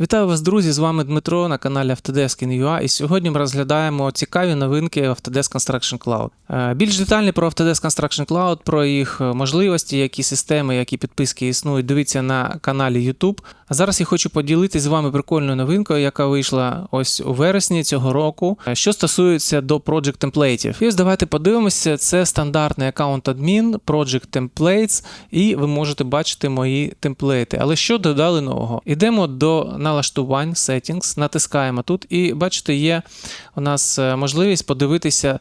Вітаю вас, друзі! З вами Дмитро на каналі Autodesk in.ua і сьогодні ми розглядаємо цікаві новинки Autodesk Construction Cloud. Е, Більш детальні про Autodesk Construction Cloud, про їх можливості, які системи, які підписки існують, дивіться на каналі YouTube. А зараз я хочу поділитися з вами прикольною новинкою, яка вийшла ось у вересні цього року, е, що стосується до Project темплейтів. І ось давайте подивимося, це стандартний аккаунт адмін, Project Templates, і ви можете бачити мої темплейти. Але що додали нового? Ідемо до налаштувань, settings, натискаємо тут, і бачите, є у нас е, можливість подивитися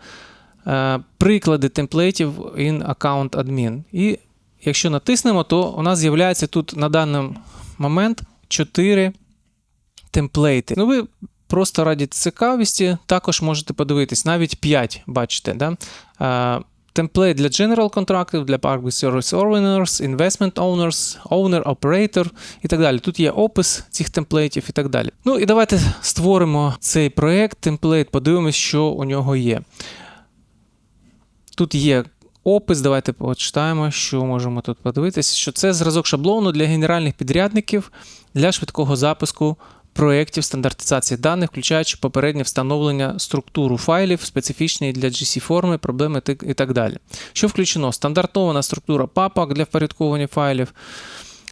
е, приклади темплейтів in Account Admin. І якщо натиснемо, то у нас з'являється тут на даний момент 4 темплейти. Ну, ви просто раді цікавості також можете подивитись, навіть 5, бачите. Да? Темплейт для General контрактів, для Public Service Owners, Investment Owners, Owner, Operator і так далі. Тут є опис цих темплейтів і так далі. Ну і давайте створимо цей проєкт, темплейт, подивимось, що у нього є. Тут є опис, давайте почитаємо, що можемо тут подивитися, що це зразок шаблону для генеральних підрядників для швидкого запуску проєктів стандартизації даних, включаючи попереднє встановлення структуру файлів, специфічні для GC-форми, проблеми і так далі. Що включено? Стандартована структура папок для впорядковування файлів.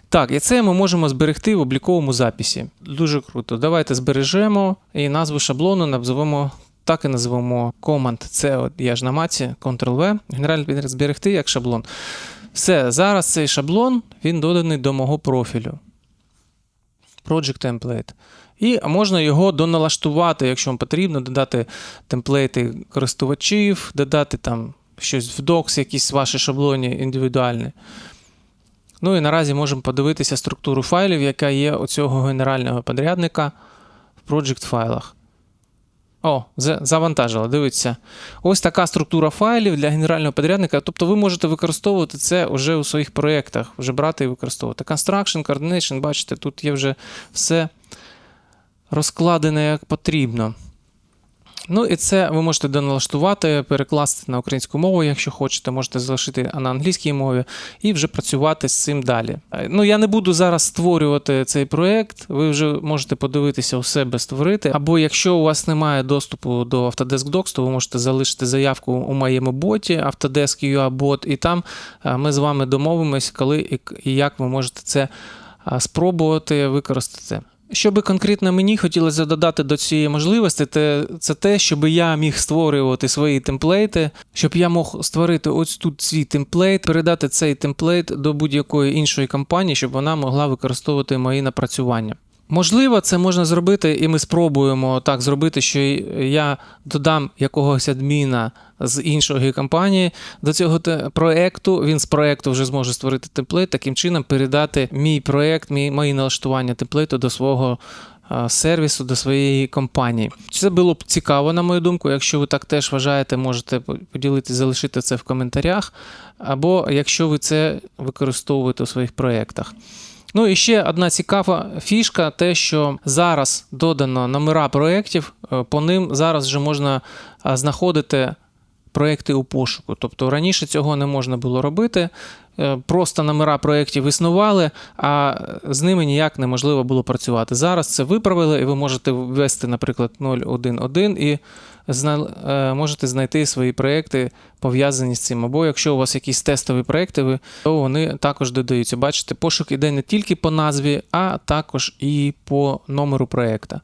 Так, і це ми можемо зберегти в обліковому записі. Дуже круто. Давайте збережемо і назву шаблону називемо. Так і називаємо команд. Це от я ж на маці, Ctrl-V, генеральний зберегти як шаблон. Все, зараз цей шаблон він доданий до мого профілю. Project Template. І можна його доналаштувати, якщо вам потрібно, додати темплейти користувачів, додати там щось в докс, якісь ваші шаблоні індивідуальні. Ну і наразі можемо подивитися структуру файлів, яка є у цього генерального подрядника в Project файлах. О, завантажила. дивіться. Ось така структура файлів для генерального подрядника. Тобто ви можете використовувати це вже у своїх проєктах, вже брати і використовувати. Construction, Coordination, бачите, тут є вже все розкладене як потрібно. Ну і це ви можете доналаштувати, перекласти на українську мову, якщо хочете, можете залишити на англійській мові і вже працювати з цим далі. Ну я не буду зараз створювати цей проект, ви вже можете подивитися у себе створити. Або якщо у вас немає доступу до Autodesk Docs, то ви можете залишити заявку у моєму боті Autodesk UA бот, і там ми з вами домовимось, коли і як ви можете це спробувати використати. Що би конкретно мені хотілося додати до цієї можливості, це те, щоб я міг створювати свої темплейти, щоб я мог створити ось тут свій темплейт, передати цей темплейт до будь-якої іншої компанії, щоб вона могла використовувати мої напрацювання. Можливо, це можна зробити, і ми спробуємо так зробити, що я додам якогось адміна з іншої компанії до цього проекту. Він з проекту вже зможе створити темплейт, таким чином передати мій проект, мій, мої налаштування темплейту до свого сервісу, до своєї компанії. Це було б цікаво, на мою думку. Якщо ви так теж вважаєте, можете поділитися, залишити це в коментарях. Або якщо ви це використовуєте у своїх проєктах. Ну і ще одна цікава фішка: те, що зараз додано номера проєктів, е, по ним зараз вже можна знаходити проєкти у пошуку. Тобто раніше цього не можна було робити. Е, просто номера проєктів існували, а з ними ніяк неможливо було працювати. Зараз це виправили, і ви можете ввести, наприклад, 011 і е, можете знайти свої проєкти, пов'язані з цим. Або якщо у вас якісь тестові проєкти, то вони також додаються. Бачите, пошук іде не тільки по назві, а також і по номеру проєкта.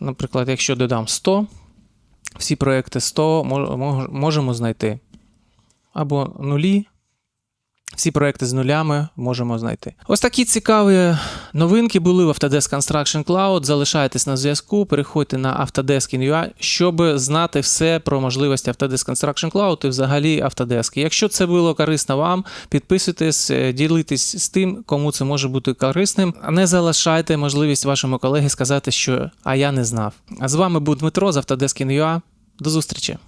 Наприклад, якщо додам 100, всі проекти 100 можемо знайти. Або нулі. Всі проекти з нулями можемо знайти. Ось такі цікаві новинки були в Autodesk Construction Cloud. Залишайтесь на зв'язку, переходьте на Autodesk.ua, щоб знати все про можливості Autodesk Construction Cloud і взагалі Autodesk. Якщо це було корисно вам, підписуйтесь, е, ділитесь з тим, кому це може бути корисним. Не залишайте можливість вашому колегі сказати, що а я не знав. А з вами був Дмитро з Autodesk.ua. До зустрічі!